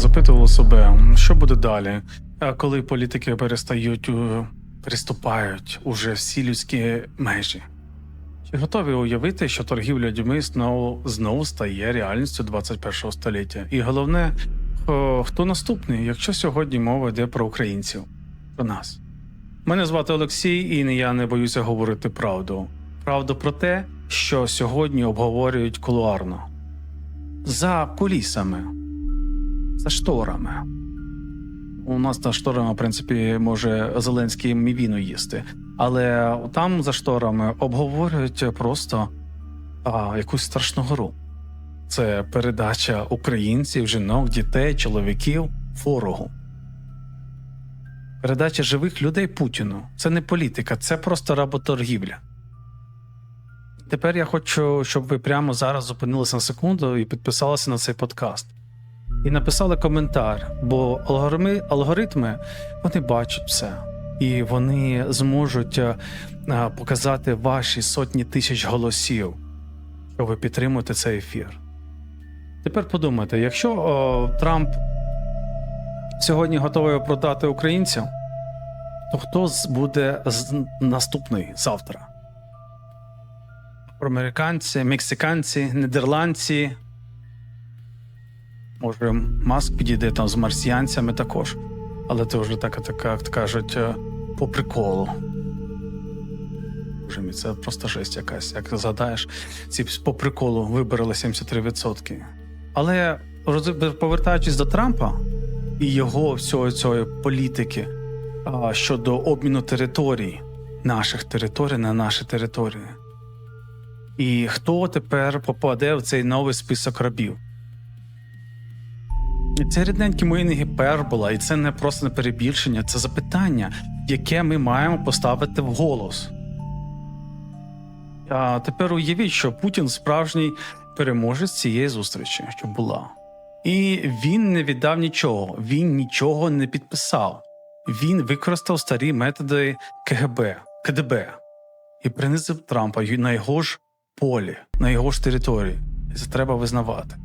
запитували себе, що буде далі, коли політики перестають е, переступають уже всі людські межі? Чи готові уявити, що торгівля людьми знову, знову стає реальністю 21 століття? І головне, хто наступний, якщо сьогодні мова йде про українців, про нас? Мене звати Олексій, і я не боюся говорити правду. Правду про те, що сьогодні обговорюють кулуарно. За кулісами, за шторами. У нас за шторами, в принципі, може Зеленський мівіну їсти, але там за шторами обговорюють просто а, якусь страшну гру. Це передача українців, жінок, дітей, чоловіків ворогу. Передача живих людей Путіну. Це не політика, це просто работоргівля. Тепер я хочу, щоб ви прямо зараз зупинилися на секунду і підписалися на цей подкаст. І написали коментар, бо алгоритми, алгоритми вони бачать все. І вони зможуть е, е, показати ваші сотні тисяч голосів, що ви підтримуєте цей ефір. Тепер подумайте, якщо о, Трамп сьогодні готовий продати українців, то хто буде наступний завтра? Американці, мексиканці, нідерландці. Може, маск підійде там з марсіянцями також. Але це вже так, так як кажуть, е, по приколу. Боже мій, це просто жесть якась. Як згадаєш, ці по приколу вибрали 73%. Але повертаючись до Трампа і його всього цієї політики щодо обміну територій, наших територій на наші території. І хто тепер попаде в цей новий список рабів? Це рідненькі мої не гіпербола, і це не просто не перебільшення, це запитання, яке ми маємо поставити в голос. А тепер уявіть, що Путін справжній переможець цієї зустрічі, що була. І він не віддав нічого, він нічого не підписав. Він використав старі методи КГБ, КДБ і принизив Трампа на його ж полі, на його ж території. І це треба визнавати.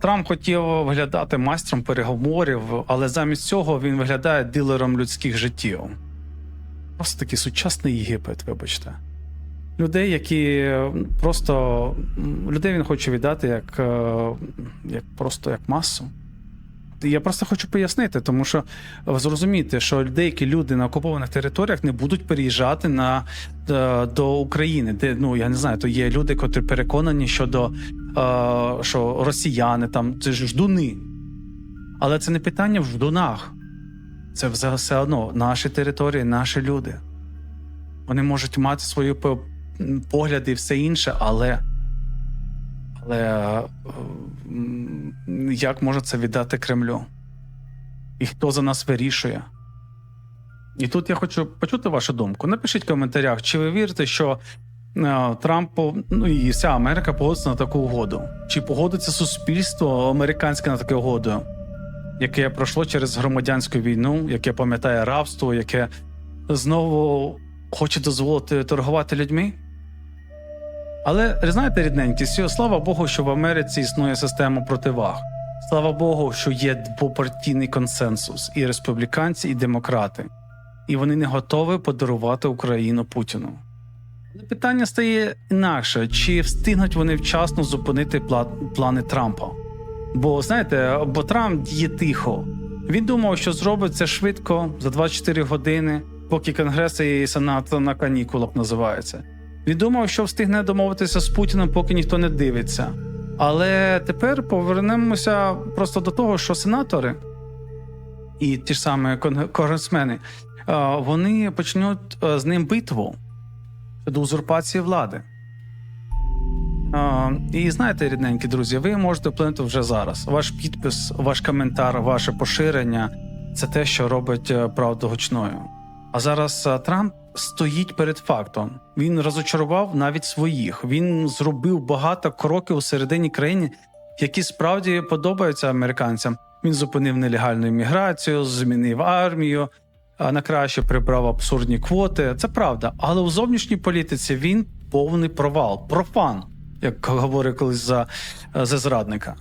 Трамп хотів виглядати майстром переговорів, але замість цього він виглядає дилером людських життів. Просто такий сучасний Єгипет, вибачте. Людей, які просто людей він хоче віддати як, е, як просто як масу. Я просто хочу пояснити, тому що зрозуміти, що деякі люди на окупованих територіях не будуть переїжджати на, е, до України, де ну я не знаю, то є люди, котрі переконані щодо що росіяни там це ж ждуни. Але це не питання в ждунах. Це все- одно наші території, наші люди. Вони можуть мати свої погляди і все інше, але. Але як може це віддати Кремлю? І хто за нас вирішує? І тут я хочу почути вашу думку. Напишіть в коментарях, чи ви вірите, що Трамп ну і вся Америка погодиться на таку угоду? Чи погодиться суспільство американське на таку угоду, яке пройшло через громадянську війну, яке пам'ятає рабство, яке знову хоче дозволити торгувати людьми? Але знаєте, рідненькі, слава Богу, що в Америці існує система противаг. Слава Богу, що є двопартійний консенсус і республіканці, і демократи, і вони не готові подарувати Україну Путіну. Але питання стає інакше: чи встигнуть вони вчасно зупинити плани Трампа? Бо знаєте, бо Трамп діє тихо. Він думав, що зробить це швидко за 24 години, поки Конгрес і Сенат на канікулах називаються. Він думав, що встигне домовитися з Путіним, поки ніхто не дивиться. Але тепер повернемося просто до того, що сенатори і ті ж самі конгресмени, вони почнуть з ним битву щодо узурпації влади. Е, І знаєте, рідненькі друзі, ви можете вплинути вже зараз. Ваш підпис, ваш коментар, ваше поширення це те, що робить е, правду гучною. А зараз е, Трамп стоїть перед фактом. Він розочарував навіть своїх. Він зробив багато кроків у середині країни, які справді подобаються американцям. Він зупинив нелегальну імміграцію, змінив армію, а на краще прибрав абсурдні квоти. Це правда. Але у зовнішній політиці він повний провал, профан, як говорить колись за, за зрадника.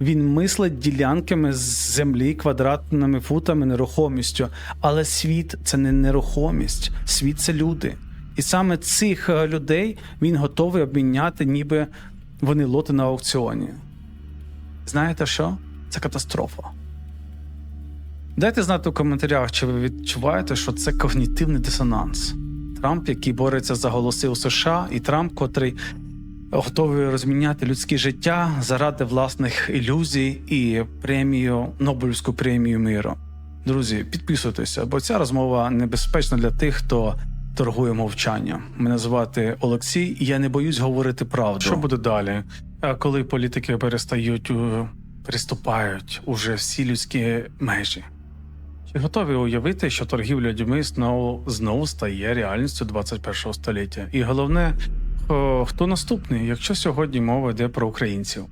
Він мислить ділянками з землі, квадратними футами, нерухомістю. Але світ це не нерухомість, світ це люди. І саме цих е, людей він готовий обміняти, ніби вони лоти на аукціоні. Знаєте що? Це катастрофа. Дайте знати у коментарях, чи ви відчуваєте, що це когнітивний дисонанс. Трамп, який бореться за голоси у США, і Трамп, котрий готовий розміняти людське життя заради власних ілюзій і премію, Нобелівську премію миру. Друзі, підписуйтеся, бо ця розмова небезпечна для тих, хто торгує мовчанням. Мене звати Олексій, і я не боюсь говорити правду. Що буде далі? Коли політики перестають е, переступають уже всі людські межі. Чи готові уявити, що торгівля людьми знову, знову стає реальністю 21 століття? І головне, хто наступний, якщо сьогодні мова йде про українців?